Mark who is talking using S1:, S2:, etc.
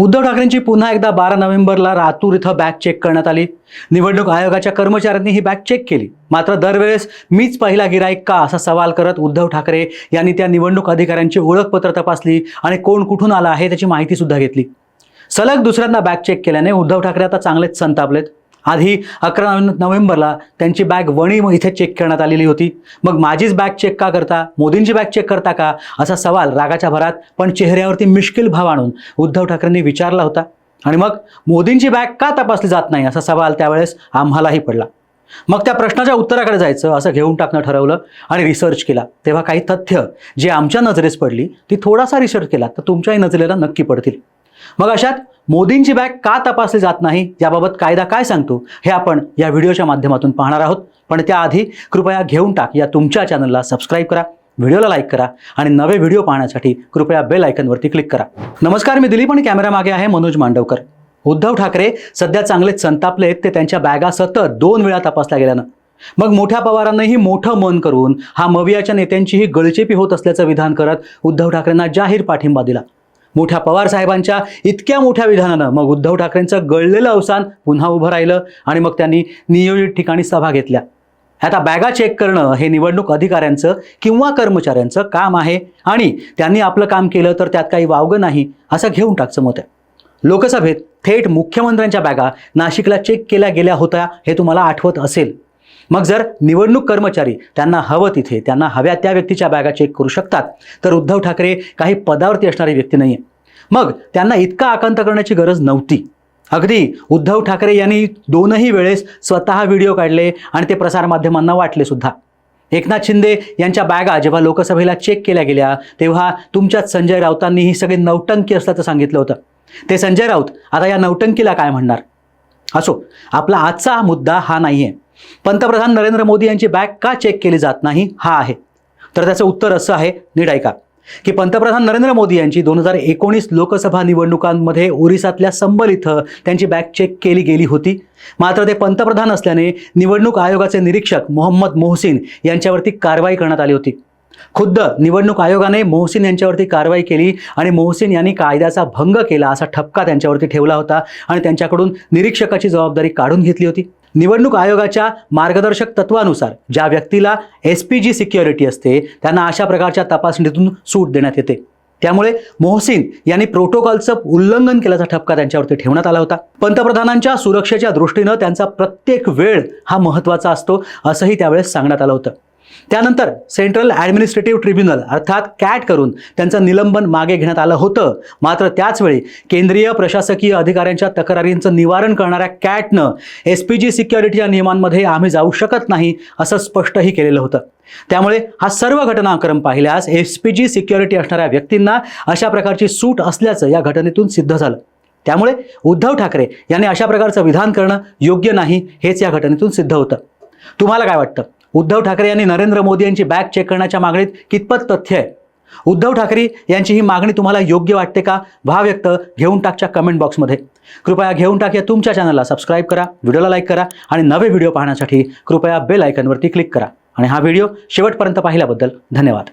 S1: उद्धव ठाकरेंची पुन्हा एकदा बारा नोव्हेंबरला रातूर इथं बॅग चेक करण्यात आली. निवडणूक आयोगाच्या कर्मचाऱ्यांनी ही बॅग चेक केली. मात्र दरवेळेस मीच पहिला गिराईक का असा सवाल करत उद्धव ठाकरे यांनी त्या निवडणूक अधिकाऱ्यांची ओळखपत्र तपासली आणि कोण कुठून आला आहे त्याची माहिती सुद्धा घेतली. सलग दुसऱ्यांदा बॅग चेक केल्याने उद्धव ठाकरे आता चांगलेच संतापलेत. आधी अकरा नोव्हेंबरला त्यांची बॅग वणी इथे चेक करण्यात आलेली होती. मग माझीच बॅग चेक का करता? मोदींची बॅग चेक करता का? असा सवाल रागाच्या भरात पण चेहऱ्यावरती मिश्किल भाव आणून उद्धव ठाकरेंनी विचारला होता. आणि मग मोदींची बॅग का तपासली जात नाही? असा सवाल त्यावेळेस आम्हालाही पडला. मग त्या प्रश्नाच्या उत्तराकडे जायचं असं घेऊन टाकणं ठरवलं आणि रिसर्च केला. तेव्हा काही तथ्य जे आमच्या नजरेस पडली ती थोडासा रिसर्च केला तर तुमच्याही नजरेला नक्की पडतील. मग अशात मोदींची बॅग का तपासली जात नाही? याबाबत कायदा काय सांगतो? हे आपण या व्हिडिओच्या माध्यमातून पाहणार आहोत. पण त्याआधी कृपया घेऊन टाक या तुमच्या चॅनलला सबस्क्राईब करा व्हिडिओला लाईक करा आणि नवे व्हिडिओ पाहण्यासाठी कृपया बेल आयकनवरती क्लिक करा. नमस्कार मी दिलीप आणि कॅमेरा मागे आहे मनोज मांडवकर. उद्धव ठाकरे सध्या चांगलेच संतापलेत ते त्यांच्या बॅगा सतत दोन वेळा तपासल्या गेल्यानं. मग मोठ्या पवारांनाही मोठं मन करून हा मवियाच्या नेत्यांचीही गळचेपी होत असल्याचं विधान करत उद्धव ठाकरेंना जाहीर पाठिंबा दिला. मोठ्या पवार साहेबांच्या इतक्या मोठ्या विधानानं मग उद्धव ठाकरेंचं गळलेलं अवसान पुन्हा उभं राहिलं आणि मग त्यांनी नियोजित ठिकाणी सभा घेतल्या. आता बॅगा चेक करणं हे निवडणूक अधिकाऱ्यांचं किंवा कर्मचाऱ्यांचं काम आहे आणि त्यांनी आपलं काम केलं तर त्यात काही वावगं नाही असं घेऊन टाकचं मत आहे. लोकसभेत थेट मुख्यमंत्र्यांच्या बॅगा नाशिकला चेक केल्या गेल्या होत्या हे तुम्हाला आठवत असेल. मग जर निवडणूक कर्मचारी त्यांना हवं तिथे त्यांना हव्या त्या व्यक्तीच्या बॅगा चेक करू शकतात तर उद्धव ठाकरे काही पदावरती असणारी व्यक्ती नाही आहे मग त्यांना इतका आकांत करण्याची गरज नव्हती. अगदी उद्धव ठाकरे यांनी दोनही वेळेस स्वतः व्हिडिओ काढले आणि ते प्रसारमाध्यमांना वाटले सुद्धा. एकनाथ शिंदे यांच्या बॅगा जेव्हा लोकसभेला चेक केल्या गेल्या तेव्हा तुमच्याच संजय राऊतांनी ही सगळी नौटंकी असल्याचं सांगितलं होतं. ते संजय राऊत आता या नौटंकीला काय म्हणणार? असो आपला आजचा मुद्दा हा नाही आहे पंतप्रधान नरेंद्र मोदी यांची बॅग का चेक केली जात नाही? हा आहे. तर त्याचं उत्तर असं आहे नीट ऐका. की पंतप्रधान नरेंद्र मोदी यांची दोन हजार एकोणीस लोकसभा निवडणुकांमध्ये ओरिसातल्या संबल इथं त्यांची बॅग चेक केली गेली होती. मात्र ते पंतप्रधान असल्याने निवडणूक आयोगाचे निरीक्षक मोहम्मद मोहसिन यांच्यावरती कारवाई करण्यात आली होती. खुद्द निवडणूक आयोगाने मोहसिन यांच्यावरती कारवाई केली आणि मोहसिन यांनी कायद्याचा भंग केला असा ठपका त्यांच्यावरती ठेवला होता आणि त्यांच्याकडून निरीक्षकाची जबाबदारी काढून घेतली होती. निवडणूक आयोगाच्या मार्गदर्शक तत्वानुसार ज्या व्यक्तीला एस पी जी सिक्युरिटी असते त्यांना अशा प्रकारच्या तपासणीतून सूट देण्यात येते. त्यामुळे मोहसिन यांनी प्रोटोकॉलचं उल्लंघन केल्याचा ठपका त्यांच्यावरती ठेवण्यात आला होता. पंतप्रधानांच्या सुरक्षेच्या दृष्टीनं त्यांचा प्रत्येक वेळ हा महत्त्वाचा असतो असंही त्यावेळेस सांगण्यात आलं होतं. त्यानंतर सेंट्रल ॲडमिनिस्ट्रेटिव्ह ट्रिब्युनल अर्थात कॅट करून त्यांचं निलंबन मागे घेण्यात आलं होतं. मात्र त्याचवेळी केंद्रीय प्रशासकीय अधिकाऱ्यांच्या तक्रारींचं निवारण करणाऱ्या कॅटनं एस पी जी सिक्युरिटीच्या नियमांमध्ये आम्ही जाऊ शकत नाही असं स्पष्टही केलेलं होतं. त्यामुळे हा सर्व घटनाक्रम पाहिल्यास एस पी जी सिक्युरिटी असणाऱ्या व्यक्तींना अशा प्रकारची सूट असल्याचं या घटनेतून सिद्ध झालं. त्यामुळे उद्धव ठाकरे यांनी अशा प्रकारचं विधान करणं योग्य नाही हेच या घटनेतून सिद्ध होतं. तुम्हाला काय वाटतं? उद्धव ठाकरे यांनी नरेंद्र मोदी यांची बॅग चेक करण्याच्या मागणीत कितपत तथ्य आहे? उद्धव ठाकरे यांची ही मागणी तुम्हाला योग्य वाटते का? भाव व्यक्त घेऊन टाकच्या कमेंट बॉक्समध्ये कृपया घेऊन टाक या तुमच्या चॅनलला सबस्क्राईब करा व्हिडिओला लाईक करा आणि नवे व्हिडिओ पाहण्यासाठी कृपया बेल आयकनवरती क्लिक करा. आणि हा व्हिडिओ शेवटपर्यंत पाहिल्याबद्दल धन्यवाद.